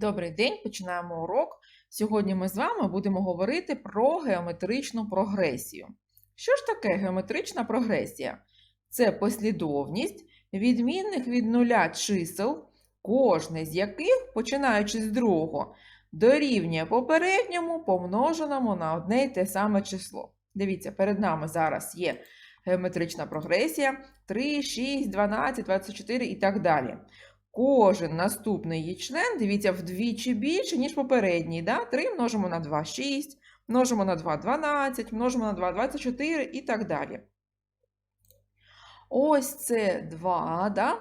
Добрий день, починаємо урок. Сьогодні ми з вами будемо говорити про геометричну прогресію. Що ж таке геометрична прогресія? Це послідовність відмінних від нуля чисел, кожне з яких, починаючи з другого, дорівнює попередньому помноженому на одне й те саме число. Дивіться, перед нами зараз є геометрична прогресія 3, 6, 12, 24 і так далі. Кожен наступний її член, дивіться, вдвічі більше, ніж попередній. Да? 3 множимо на 2 – 6, множимо на 2 – 12, множимо на 2 – 24 і так далі. Ось це 2, да?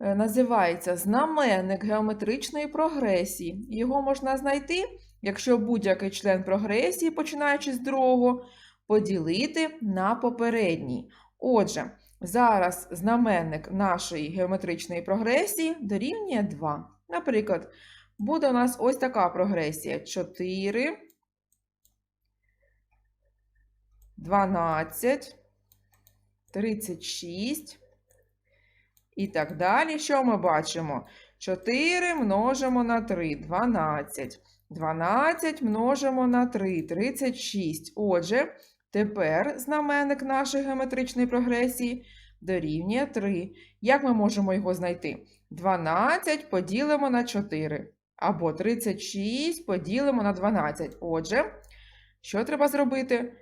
е, називається знаменник геометричної прогресії. Його можна знайти, якщо будь-який член прогресії, починаючи з другого, поділити на попередній. Отже, Зараз знаменник нашої геометричної прогресії дорівнює 2. Наприклад, буде у нас ось така прогресія: 4, 12, 36 і так далі. Що ми бачимо? 4 множимо на 3 12. 12 множимо на 3 36. Отже, Тепер знаменник нашої геометричної прогресії дорівнює 3. Як ми можемо його знайти? 12 поділимо на 4. Або 36 поділимо на 12. Отже, що треба зробити?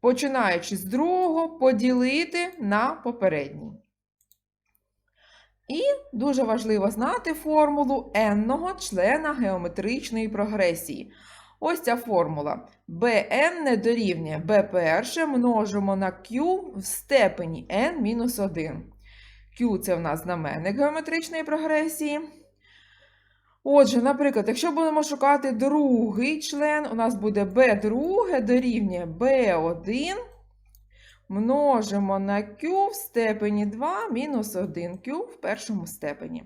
Починаючи з другого, поділити на попередній. І дуже важливо знати формулу n-го члена геометричної прогресії. Ось ця формула. bn не дорівнює b перше множимо на q в степені n-1. Q це в нас знаменник геометричної прогресії. Отже, наприклад, якщо будемо шукати другий член, у нас буде b друге дорівнює b1 множимо на q в степені 2 мінус 1 q в першому степені.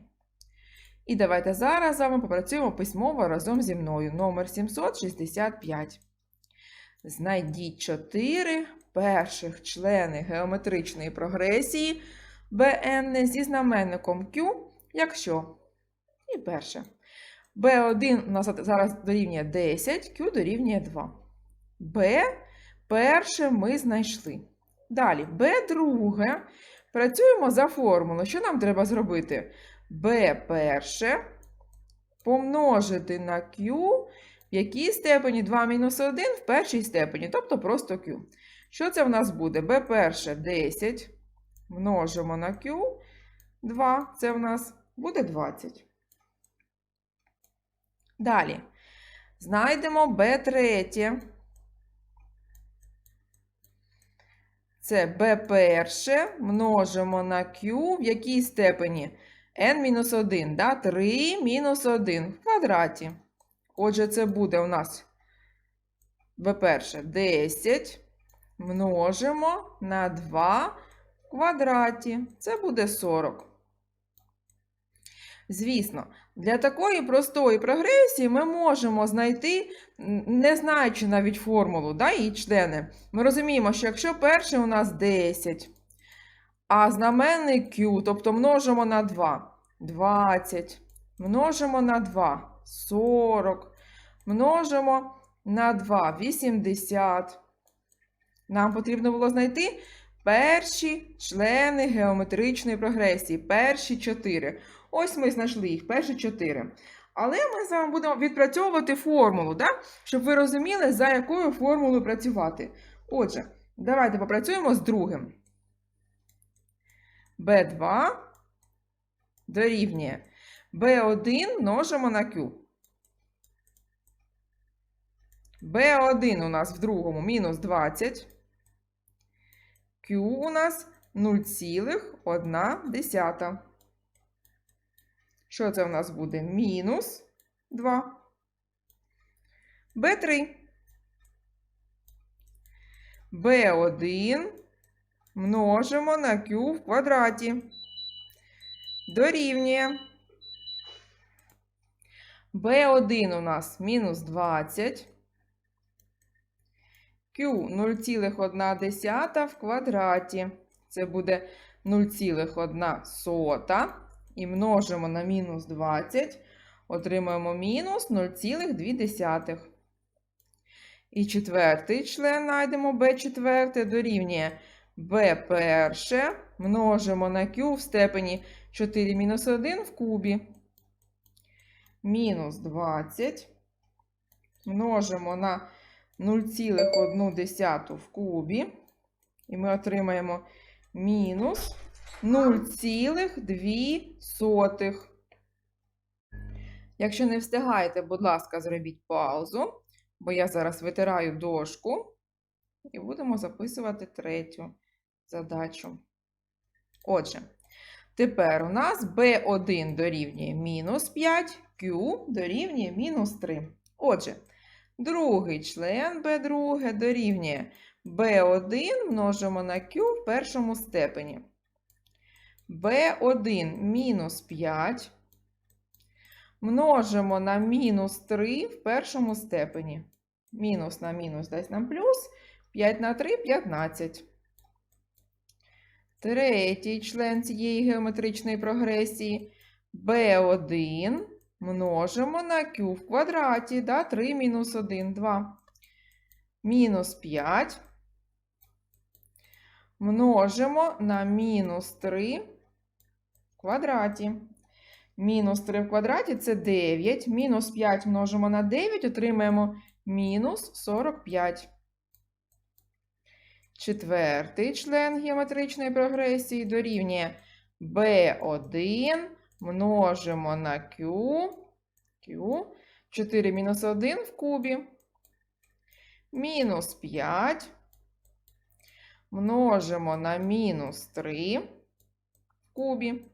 І давайте зараз з вами попрацюємо письмово разом зі мною. Номер 765. Знайдіть 4 перших члени геометричної прогресії BN зі знаменником Q, якщо. І перше. B1 у нас зараз дорівнює 10, Q дорівнює 2. B перше ми знайшли. Далі, B друге. Працюємо за формулою. Що нам треба зробити? B перше помножити на q в якій степені 2 мінус 1 в першій степені, тобто просто q. Що це в нас буде? b перше 10 множимо на q, 2, це в нас буде 20. Далі. Знайдемо b третє. Це b перше множимо на q в якій степені n-1, да? 3 мінус 1 в квадраті. Отже, це буде у нас, по-перше, 10 множимо на 2 в квадраті. Це буде 40. Звісно, для такої простої прогресії ми можемо знайти, не знаючи навіть формулу да, її члени. Ми розуміємо, що якщо перший у нас 10, а знаменник Q, тобто множимо на 2. 20. Множимо на 2. 40. Множимо на 2. 80. Нам потрібно було знайти перші члени геометричної прогресії. Перші 4. Ось ми знайшли їх, перші 4. Але ми з вами будемо відпрацьовувати формулу, да? щоб ви розуміли, за якою формулою працювати. Отже, давайте попрацюємо з другим b2 дорівнює b1 множимо на q. b1 у нас в другому мінус 20. Q у нас 0,1. Що це у нас буде? Мінус 2. b3. b1 множимо на q в квадраті. Дорівнює. b1 у нас мінус 20. Q 0,1 в квадраті. Це буде 0,1. І множимо на мінус 20. Отримаємо мінус 0,2. І четвертий член знайдемо b четверте дорівнює b перше множимо на q в степені 4 мінус 1 в кубі. Мінус 20 множимо на 0,1 в кубі. І ми отримаємо мінус 0,2. Якщо не встигаєте, будь ласка, зробіть паузу, бо я зараз витираю дошку і будемо записувати третю задачу. Отже, тепер у нас b1 дорівнює мінус 5, q дорівнює мінус 3. Отже, другий член b2 дорівнює b1 множимо на q в першому степені. b1 мінус 5 множимо на мінус 3 в першому степені. Мінус на мінус дасть нам плюс. 5 на 3 – 15. Третій член цієї геометричної прогресії b1 множимо на q в квадраті. Да? 3 мінус 1 – 2. Мінус 5 множимо на мінус 3 в квадраті. Мінус 3 в квадраті це 9. Мінус 5 множимо на 9, отримаємо мінус 45. Четвертий член геометричної прогресії дорівнює b1 множимо на q. q 4 мінус 1 в кубі. Мінус 5 множимо на мінус 3 в кубі.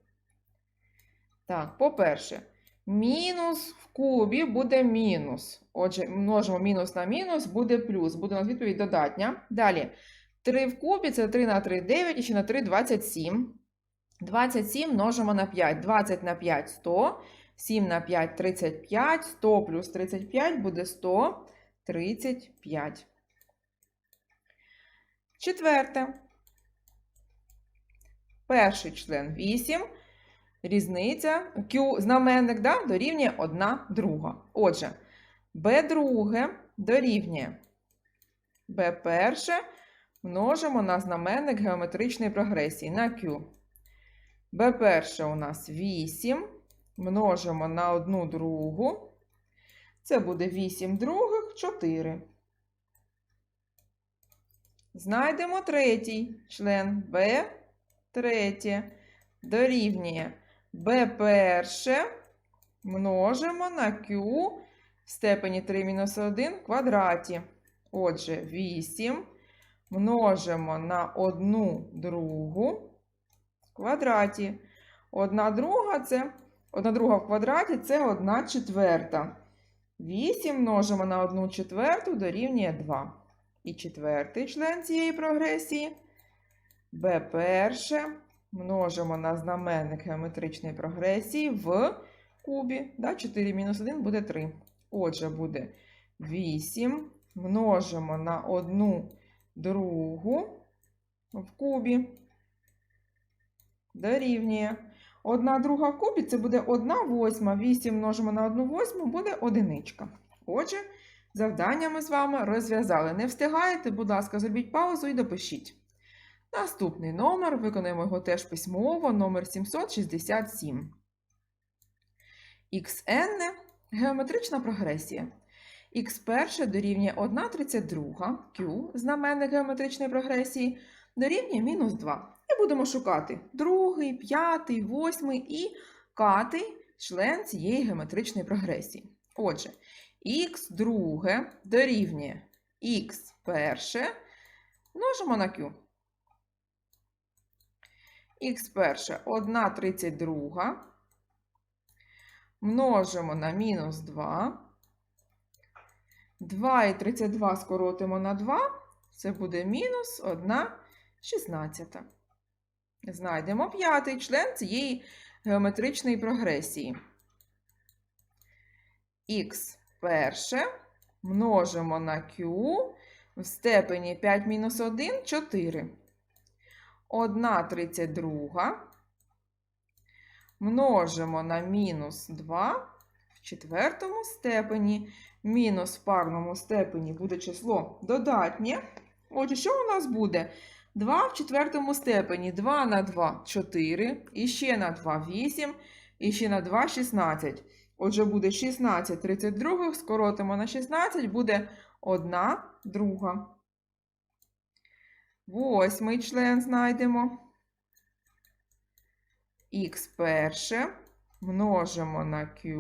Так, по-перше, мінус в кубі буде мінус. Отже, множимо мінус на мінус, буде плюс. Буде у нас відповідь додатня. Далі, 3 в кубі це 3 на 3 9 і ще на 3 27. 27 множимо на 5. 20 на 5 100. 7 на 5 35. 100 плюс 35 буде 135. Четверте. Перший член 8. Різниця Q знаменник да, дорівнює 1 друга. Отже, b друге дорівнює b перше множимо на знаменник геометричної прогресії на Q. b перше у нас 8. Множимо на 1 другу. Це буде 8 других 4. Знайдемо третій член b третє дорівнює b перше множимо на q в степені 3 мінус 1 в квадраті. Отже, 8 множимо на 1 другу в квадраті. 1 друга це 1 друга в квадраті це 1 четверта. 8 множимо на 1 четверту дорівнює 2. І четвертий член цієї прогресії b перше множимо на знаменник геометричної прогресії в кубі. Да? 4 мінус 1 буде 3. Отже, буде 8 множимо на 1 другу в кубі. Дорівнює. 1 друга в кубі це буде 1 восьма. 8 множимо на 1 восьму буде одиничка. Отже, завдання ми з вами розв'язали. Не встигаєте, будь ласка, зробіть паузу і допишіть. Наступний номер, виконаємо його теж письмово, номер 767. Xn геометрична прогресія. Х перше дорівнює 1,32, Q знаменник геометричної прогресії, дорівнює мінус 2. І будемо шукати другий, п'ятий, восьмий і катий член цієї геометричної прогресії. Отже, х друге дорівнює х перше множимо на Q х перше 1,32 множимо на мінус 2. 2 і 32 скоротимо на 2, це буде мінус 1 шістнадцята. Знайдемо п'ятий член цієї геометричної прогресії. Х перше множимо на q в степені 5 мінус 1 4. 1 32 множимо на мінус 2 в четвертому степені. Мінус в парному степені буде число додатнє. Отже, що у нас буде? 2 в четвертому степені. 2 на 2 – 4, і ще на 2 – 8, і ще на 2 – 16. Отже, буде 16 32, скоротимо на 16, буде 1 друга. Восьмий член знайдемо. Х перше множимо на q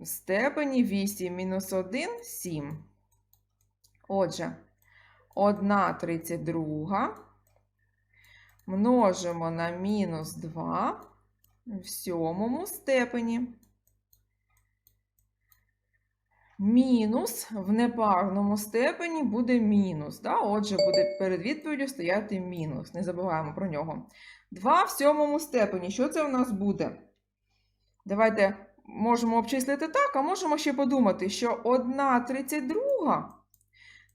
в степені 8 мінус 1 – 7. Отже, 1 32 множимо на мінус 2 в сьомому степені. Мінус в непарному степені буде мінус. Да? Отже, буде перед відповіддю стояти мінус. Не забуваємо про нього. 2 в сьомому степені. Що це у нас буде? Давайте можемо обчислити так, а можемо ще подумати, що 1 32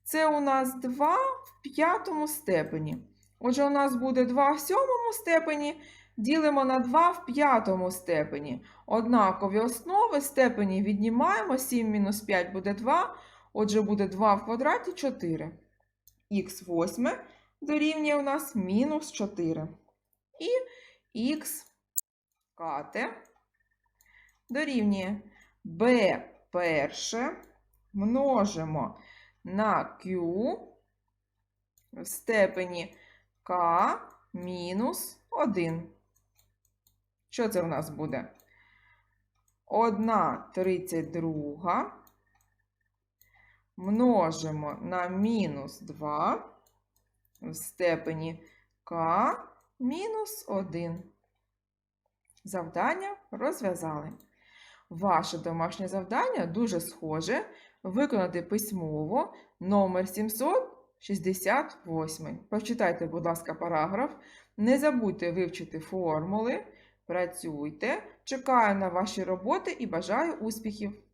це у нас 2 в п'ятому степені. Отже, у нас буде 2 в сьомому степені, ділимо на 2 в п'ятому степені. Однакові основи степені віднімаємо, 7 мінус 5 буде 2, отже, буде 2 в квадраті 4. Х восьме дорівнює у нас мінус 4. І х кате дорівнює b перше множимо на q в степені k мінус 1. Що це в нас буде? 1 32 множимо на мінус 2 в степені k мінус 1. Завдання розв'язали. Ваше домашнє завдання дуже схоже виконати письмово номер 768. Прочитайте, будь ласка, параграф. Не забудьте вивчити формули. Працюйте. Чекаю на ваші роботи і бажаю успіхів!